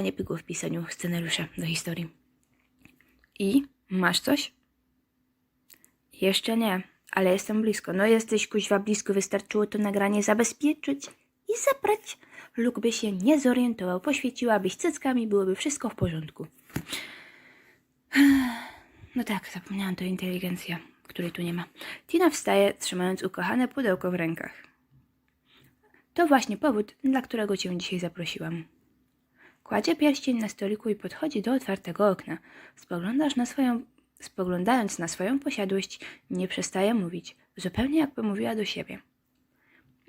nie pykło w pisaniu scenariusza do historii. I? Masz coś? Jeszcze nie, ale jestem blisko. No jesteś kuźwa blisko, wystarczyło to nagranie zabezpieczyć i zabrać. Luke by się nie zorientował, poświeciłabyś cyckami, byłoby wszystko w porządku. No tak, zapomniałam, to inteligencja, której tu nie ma. Tina wstaje, trzymając ukochane pudełko w rękach. To właśnie powód, dla którego cię dzisiaj zaprosiłam. Kładzie pierścień na stoliku i podchodzi do otwartego okna. Spoglądasz na swoją, spoglądając na swoją posiadłość, nie przestaje mówić, zupełnie jakby mówiła do siebie.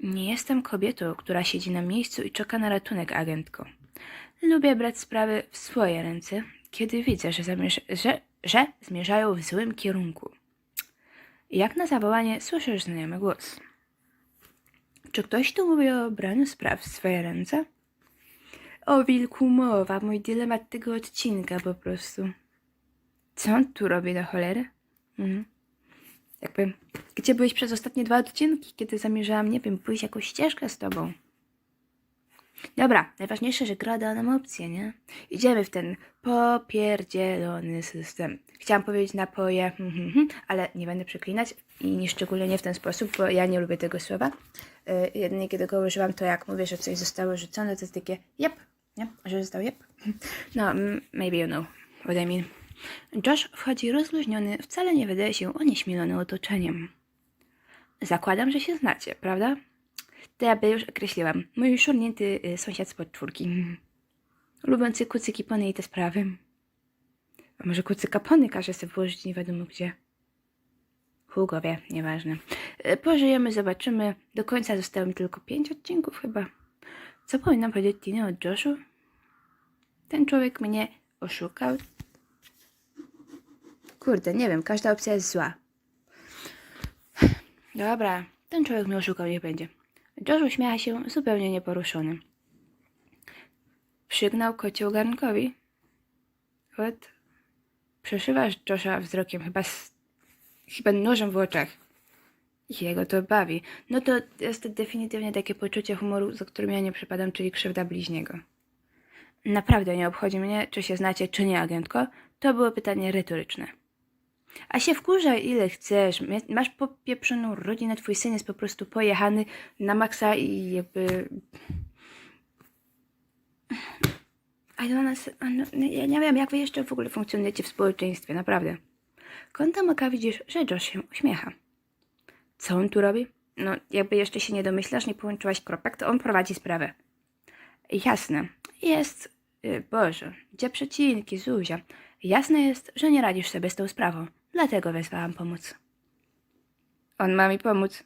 Nie jestem kobietą, która siedzi na miejscu i czeka na ratunek, agentko. Lubię brać sprawy w swoje ręce, kiedy widzę, że, że, że zmierzają w złym kierunku. Jak na zawołanie słyszysz znajomy głos. Czy ktoś tu mówi o braniu spraw w swoje ręce? O wilku mowa, mój dylemat tego odcinka po prostu. Co on tu robi do cholery? Mhm. Jakby, gdzie byłeś przez ostatnie dwa odcinki, kiedy zamierzałam, nie wiem, pójść jakąś ścieżkę z tobą? Dobra, najważniejsze, że gra dała nam opcję, nie? Idziemy w ten popierdzielony system. Chciałam powiedzieć napoje, hmm, hmm, hmm, ale nie będę przeklinać i nie szczególnie nie w ten sposób, bo ja nie lubię tego słowa. Yy, jedynie kiedy go używam, to jak mówię, że coś zostało rzucone, to jest takie yep, nie? Że został yep. No, maybe you know what I mean. Josh wchodzi rozluźniony, wcale nie wydaje się onieśmielony otoczeniem. Zakładam, że się znacie, prawda? To ja by już określiłam. Mój szurnięty y, sąsiad z podczwórki. Lubiący kucyki pony i te sprawy. A może kucyka pony każe sobie włożyć nie wiadomo gdzie. Hugo wie, nieważne. Y, Pożyjemy, zobaczymy. Do końca zostało mi tylko pięć odcinków chyba. Co powinnam powiedzieć Tinie o Joshu? Ten człowiek mnie oszukał. Kurde, nie wiem, każda opcja jest zła. Dobra, ten człowiek mnie oszukał, niech będzie. Josh uśmiecha się zupełnie nieporuszony. Przygnał kocioł garnkowi. What? Przeszywasz Josha wzrokiem, chyba, z, chyba nożem w oczach. Jego to bawi. No to jest definitywnie takie poczucie humoru, za którym ja nie przepadam, czyli krzywda bliźniego. Naprawdę nie obchodzi mnie, czy się znacie, czy nie, agentko. To było pytanie retoryczne. A się wkurzaj ile chcesz. Masz popieprzoną rodzinę, twój syn jest po prostu pojechany na maksa i jakby... Don't know, no, ja nie wiem, jak wy jeszcze w ogóle funkcjonujecie w społeczeństwie, naprawdę. Kątem oka widzisz, że Josh się uśmiecha. Co on tu robi? No, jakby jeszcze się nie domyślasz, nie połączyłaś kropek, to on prowadzi sprawę. Jasne. Jest... y, Boże, gdzie przecinki, Zuzia? Jasne jest, że nie radzisz sobie z tą sprawą. Dlatego wezwałam pomoc. On ma mi pomóc.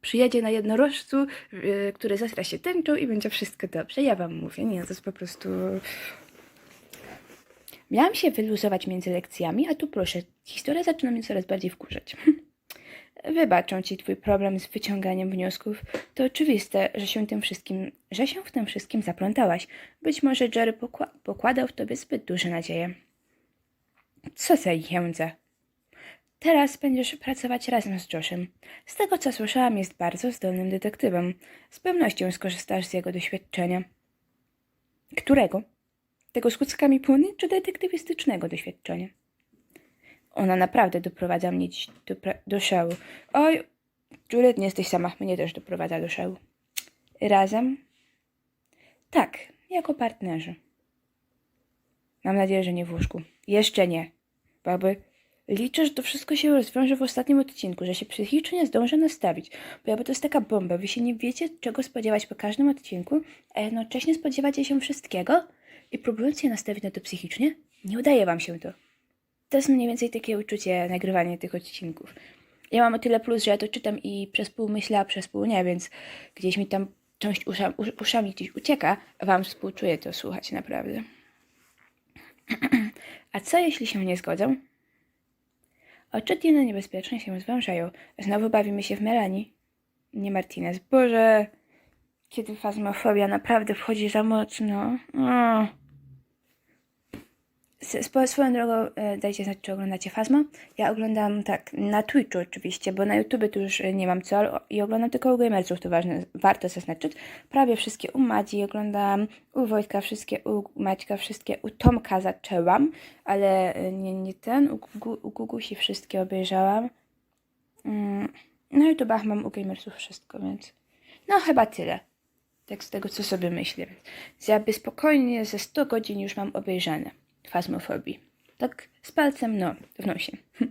Przyjedzie na jednorożcu, yy, który zasra się tęczą i będzie wszystko dobrze. Ja wam mówię, nie, to jest po prostu... Miałam się wyluzować między lekcjami, a tu proszę, historia zaczyna mnie coraz bardziej wkurzać. Wybaczą ci twój problem z wyciąganiem wniosków. To oczywiste, że się tym wszystkim, że się w tym wszystkim zaplątałaś. Być może Jerry pokła- pokładał w tobie zbyt duże nadzieje. Co za jędza? Teraz będziesz pracować razem z Joshem. Z tego co słyszałam, jest bardzo zdolnym detektywem. Z pewnością skorzystasz z jego doświadczenia. Którego? Tego z kuckami płyny, czy detektywistycznego doświadczenia? Ona naprawdę doprowadza mnie dziś do, do szału. Oj, Juliet, nie jesteś sama. Mnie też doprowadza do szału. Razem? Tak, jako partnerzy. Mam nadzieję, że nie w łóżku. Jeszcze nie. Bo liczę, że to wszystko się rozwiąże w ostatnim odcinku, że się psychicznie zdążę nastawić. Bo jakby to jest taka bomba. Wy się nie wiecie, czego spodziewać po każdym odcinku, a jednocześnie spodziewacie się wszystkiego i próbując się nastawić na to psychicznie, nie udaje wam się to. To jest mniej więcej takie uczucie nagrywania tych odcinków. Ja mam o tyle plus, że ja to czytam i przez pół myślę, a przez pół nie, więc gdzieś mi tam część usza, usz, uszami gdzieś ucieka, wam współczuję to słuchać naprawdę. A co jeśli się nie zgodzą? Oczy Tiny niebezpiecznie się zwężają. Znowu bawimy się w Melanie. Nie Martinez. Boże, kiedy fazmofobia naprawdę wchodzi za mocno. Swoją drogą e, dajcie znać, czy oglądacie Fazmo. Ja oglądam tak na Twitchu oczywiście, bo na YouTube tu już e, nie mam co i oglądam tylko u gamerców, to ważne, warto zaznaczyć. Prawie wszystkie u Madzi oglądam, u Wojtka wszystkie, u Maćka wszystkie, u Tomka zaczęłam, ale e, nie, nie ten, u, u Gugusi wszystkie obejrzałam. Mm, Na YouTubach mam u gamersów wszystko, więc no chyba tyle. Tak z tego, co sobie myślę. Więc jakby spokojnie ze 100 godzin już mam obejrzane Fazmofobii. Tak z palcem, no, w nosie.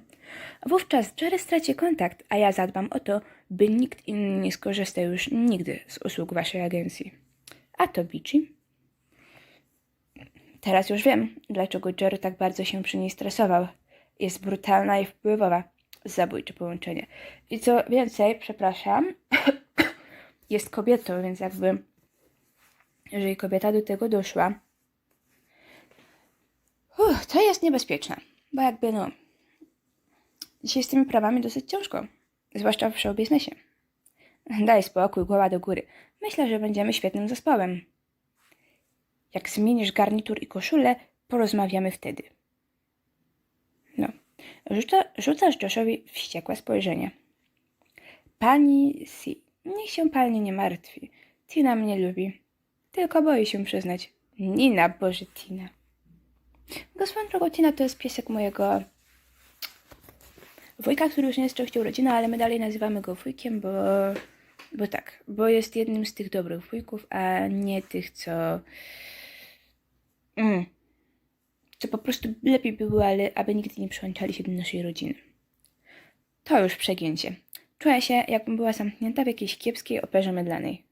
Wówczas Jerry straci kontakt, a ja zadbam o to, by nikt inny nie skorzystał już nigdy z usług waszej agencji. A to Bici. Teraz już wiem, dlaczego Jerry tak bardzo się przy niej stresował. Jest brutalna i wpływowa. Zabójcze połączenie. I co więcej, przepraszam, jest kobietą, więc jakby jeżeli kobieta do tego doszła, uff, to jest niebezpieczne, bo jakby no, dzisiaj z tymi prawami dosyć ciężko, zwłaszcza w show biznesie. Daj spokój, głowa do góry. Myślę, że będziemy świetnym zespołem. Jak zmienisz garnitur i koszulę, porozmawiamy wtedy. No, rzuca, rzucasz Joshowi wściekłe spojrzenie. Pani Si, niech się pani nie martwi. Tina mnie lubi. Tylko boi się przyznać. Nina, Boże, Tina. Bo swoją to jest piesek mojego wujka, który już nie jest częścią rodziny, ale my dalej nazywamy go wujkiem, bo, bo tak, bo jest jednym z tych dobrych wujków, a nie tych, co mm, co po prostu lepiej by było, ale aby nigdy nie przyłączali się do naszej rodziny. To już przegięcie. Czuję się, jakbym była zamknięta w jakiejś kiepskiej operze mydlanej.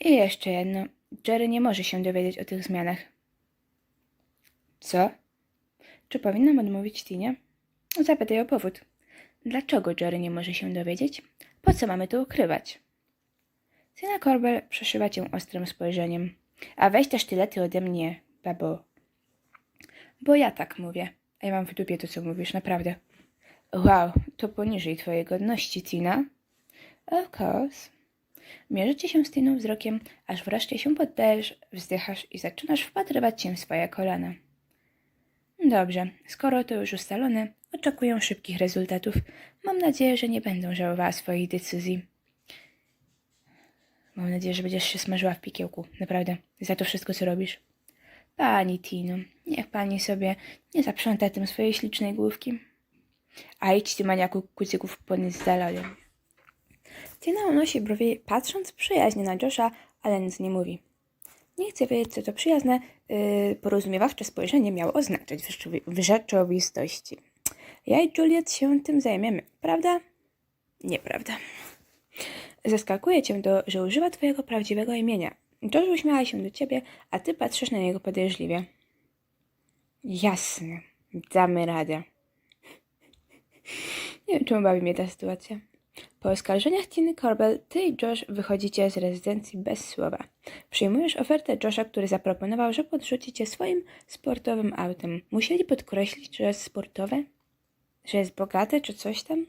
I jeszcze jedno. Jerry nie może się dowiedzieć o tych zmianach. Co? Czy powinnam odmówić Tinie? Zapytaj o powód. Dlaczego Jerry nie może się dowiedzieć? Po co mamy to ukrywać? Tina Corbell przeszywa cię ostrym spojrzeniem. A weź te sztylety ode mnie, babo. Bo ja tak mówię. A ja mam w dupie to, co mówisz, naprawdę. Wow, to poniżej twojej godności, Tina. Of course. Mierzycie się z Tiną wzrokiem, aż wreszcie się poddajesz, wzdychasz i zaczynasz wpatrywać się w swoje kolana. Dobrze, skoro to już ustalone, oczekuję szybkich rezultatów. Mam nadzieję, że nie będą żałowała swoich decyzji. Mam nadzieję, że będziesz się smażyła w pikiełku, naprawdę, za to wszystko, co robisz. Pani Tino, niech pani sobie nie zaprząta tym swojej ślicznej główki. A idź ty maniaku kucyków pony z dala. Tina unosi brwi, patrząc przyjaźnie na Josha, ale nic nie mówi. Nie chcę wiedzieć, co to przyjazne, yy, porozumiewawcze spojrzenie miało oznaczać w, rzeczywi- w rzeczywistości. Ja i Juliet się tym zajmiemy, prawda? Nieprawda. Zaskakuje cię to, że używa twojego prawdziwego imienia. Josh uśmiecha się do ciebie, a ty patrzysz na niego podejrzliwie. Jasne, damy radę. Nie wiem, czemu bawi mnie ta sytuacja. Po oskarżeniach Tiny Corbell, ty i Josh wychodzicie z rezydencji bez słowa. Przyjmujesz ofertę Josha, który zaproponował, że podrzuci cię swoim sportowym autem. Musieli podkreślić, że jest sportowe? Że jest bogate, czy coś tam?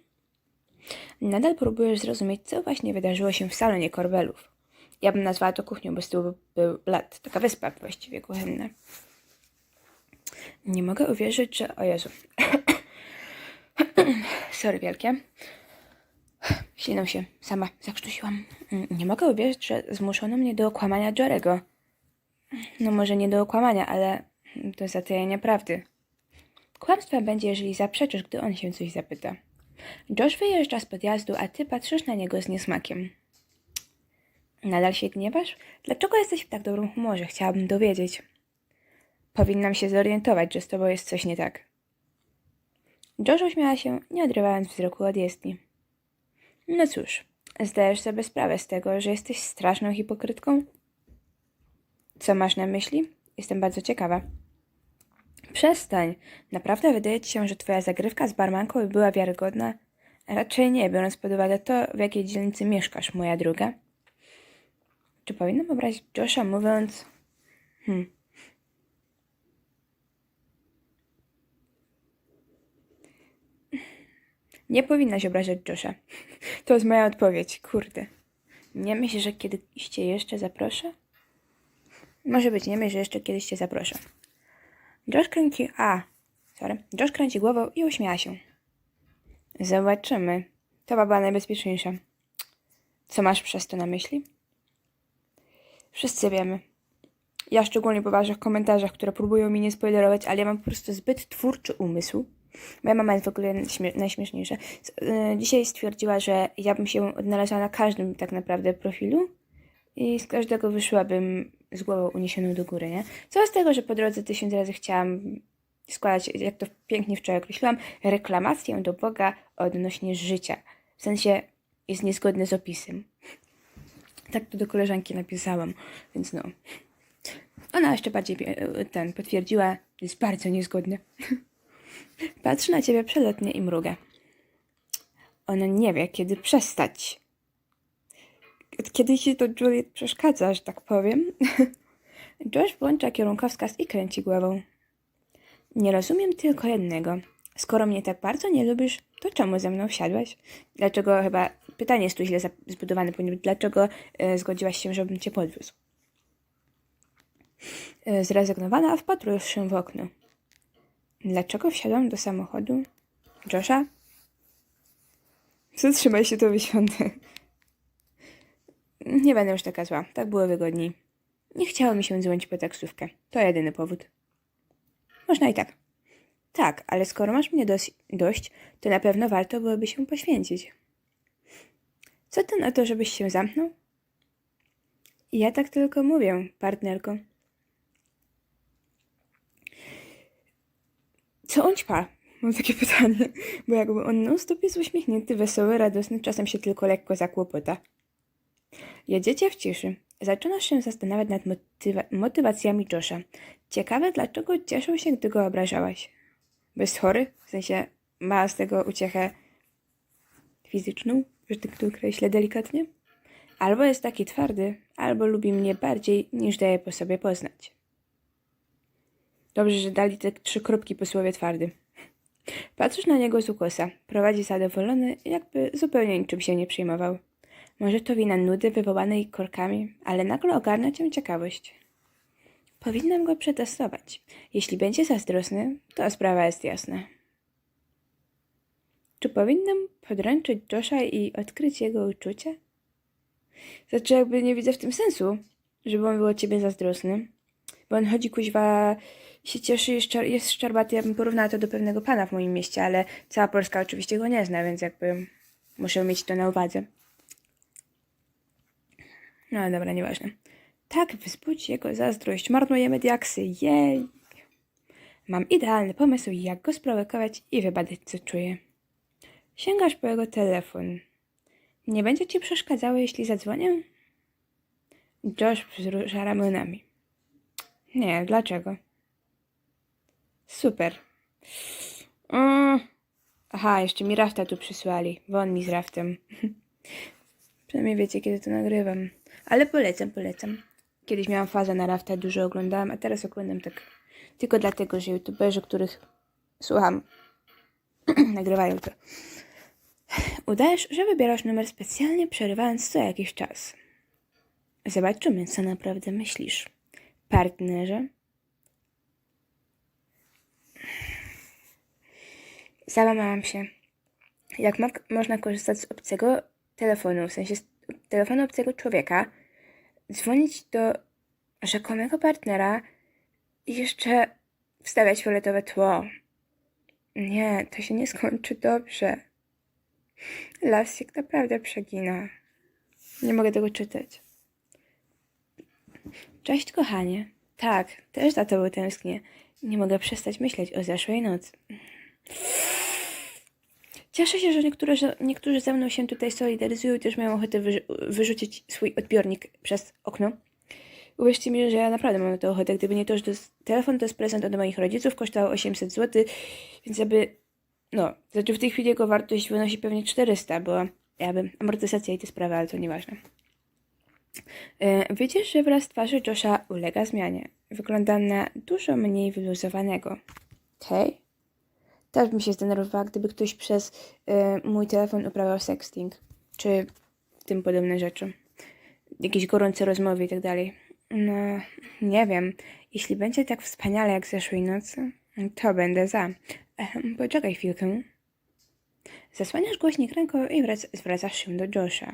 Nadal próbujesz zrozumieć, co właśnie wydarzyło się w salonie Corbellów. Ja bym nazwała to kuchnią, bo z tyłu był lat. Taka wyspa właściwie kuchenna. Nie mogę uwierzyć, że... O Jezu. Sorry wielkie. Ślinę się. Sama zakrztusiłam. Mm, Nie mogę uwierzyć, że zmuszono mnie do okłamania Jorego. No może nie do okłamania, ale do zatajenia prawdy. Kłamstwem będzie, jeżeli zaprzeczysz, gdy on się coś zapyta. Josh wyjeżdża z podjazdu, a ty patrzysz na niego z niesmakiem. Nadal się gniewasz? Dlaczego jesteś w tak dobrym humorze? Chciałabym dowiedzieć. Powinnam się zorientować, że z tobą jest coś nie tak. Josh uśmiała się, nie odrywając wzroku od jezdni. No cóż, zdajesz sobie sprawę z tego, że jesteś straszną hipokrytką? Co masz na myśli? Jestem bardzo ciekawa. Przestań. Naprawdę wydaje ci się, że twoja zagrywka z barmanką była wiarygodna? Raczej nie, biorąc pod uwagę to, w jakiej dzielnicy mieszkasz, moja druga. Czy powinnam obrazić Josha mówiąc... Hmm. Nie powinnaś obrażać Josha. To jest moja odpowiedź, kurde. Nie myślisz, że kiedyś cię jeszcze zaproszę? Może być, nie myślę, że jeszcze kiedyś cię zaproszę. Josh kręci... A, sorry. Josh kręci głową i uśmiecha się. Zobaczymy. To baba najbezpieczniejsza. Co masz przez to na myśli? Wszyscy wiemy. Ja szczególnie po waszych komentarzach, które próbują mi nie spoilerować, ale ja mam po prostu zbyt twórczy umysł. Moja mama jest w ogóle śmie- najśmieszniejsza. Y, Dzisiaj stwierdziła, że ja bym się odnalazła na każdym tak naprawdę profilu i z każdego wyszłabym z głową uniesioną do góry, nie? Co z tego, że po drodze tysiąc razy chciałam składać, jak to pięknie wczoraj określiłam, reklamację do Boga odnośnie życia. W sensie jest niezgodne z opisem. Tak to do koleżanki napisałam, więc no. Ona jeszcze bardziej e, ten potwierdziła, jest bardzo niezgodne. Patrzy na ciebie przelotnie i mruga. Ona nie wie, kiedy przestać. Kiedy ci to Juliet przeszkadza, że tak powiem? Josh włącza kierunkowskaz i kręci głową. Nie rozumiem tylko jednego. Skoro mnie tak bardzo nie lubisz, to czemu ze mną wsiadłaś? Dlaczego chyba pytanie jest tu źle zbudowane, ponieważ dlaczego e, zgodziłaś się, żebym cię podwiózł? E, zrezygnowana wpatrujesz się w okno. Dlaczego wsiadłam do samochodu? Josha? Zatrzymaj się, to wysiądę. Nie będę już taka zła. Tak było wygodniej. Nie chciało mi się dzwonić po taksówkę. To jedyny powód. Można i tak. Tak, ale skoro masz mnie dos- dość, to na pewno warto byłoby się poświęcić. Co ty na to, żebyś się zamknął? Ja tak tylko mówię, partnerko. Co on ćpa? Mam takie pytanie, bo jakby on non-stop jest uśmiechnięty, wesoły, radosny, czasem się tylko lekko zakłopota. Jedziecie w ciszy. Zaczynasz się zastanawiać nad motywa- motywacjami Josha. Ciekawe, dlaczego cieszył się, gdy go obrażałaś. Bo jest chory? W sensie ma z tego uciechę fizyczną, że tak to określę delikatnie? Albo jest taki twardy, albo lubi mnie bardziej, niż daje po sobie poznać. Dobrze, że dali te trzy kropki po słowie twardy. Patrzysz na niego z ukosa. Prowadzi zadowolony, jakby zupełnie niczym się nie przejmował. Może to wina nudy wywołanej korkami, ale nagle ogarnia cię ciekawość. Powinnam go przetestować. Jeśli będzie zazdrosny, to sprawa jest jasna. Czy powinnam podręczyć Josha i odkryć jego uczucia? Znaczy, jakby nie widzę w tym sensu, żeby on był o ciebie zazdrosny. Bo on chodzi kuźwa, się cieszy, jest, szczer- jest szczerbaty. Ja bym porównała to do pewnego pana w moim mieście, ale cała Polska oczywiście go nie zna, więc jakby muszę mieć to na uwadze. No dobra, nieważne. Tak, wzbudź jego zazdrość. Marnujemy diaksy. Jej! Mam idealny pomysł, jak go sprowokować i wybadać, co czuje. Sięgasz po jego telefon. Nie będzie ci przeszkadzało, jeśli zadzwonię? Josh wzrusza ramionami. Nie, dlaczego? Super. Mm. Aha, jeszcze mi rafta tu przysłali. Won mi z raftem. Przynajmniej wiecie, kiedy to nagrywam. Ale polecam, polecam. Kiedyś miałam fazę na rafta, dużo oglądałam, a teraz oglądam tak tylko dlatego, że youtuberzy, których słucham, nagrywają to. Udajesz, że wybierasz numer specjalnie przerywając co jakiś czas. Zobaczymy, co naprawdę myślisz. Partnerze? Załamałam się. Jak mo- można korzystać z obcego telefonu, w sensie z telefonu obcego człowieka, dzwonić do rzekomego partnera i jeszcze wstawiać fioletowe tło. Nie, to się nie skończy dobrze. Lasik naprawdę przegina. Nie mogę tego czytać. Cześć, kochanie. Tak, też za tobą tęsknię. Nie mogę przestać myśleć o zeszłej nocy. Cieszę się, że niektórzy, że niektórzy ze mną się tutaj solidaryzują i też mają ochotę wyrzu- wyrzucić swój odbiornik przez okno. Uwierzcie mi, że ja naprawdę mam na to ochotę. Gdyby nie to, że to jest, telefon to jest prezent od moich rodziców, kosztował 800 zł, więc jakby, no, znaczy w tej chwili jego wartość wynosi pewnie 400, bo jakby amortyzacja i te sprawy, ale to nieważne. E, Widzisz, że wraz twarzy Josha ulega zmianie. Wygląda na dużo mniej wyluzowanego. Okej. Też bym się zdenerwowała, gdyby ktoś przez e, mój telefon uprawiał sexting, czy tym podobne rzeczy. Jakieś gorące rozmowy i tak dalej. No, nie wiem. Jeśli będzie tak wspaniale jak zeszłej nocy, to będę za. Ehem, poczekaj chwilkę. Zasłaniasz głośnik ręką i wrac- zwracasz się do Josha.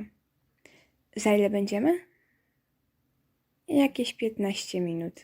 Za ile będziemy? Jakieś 15 minut.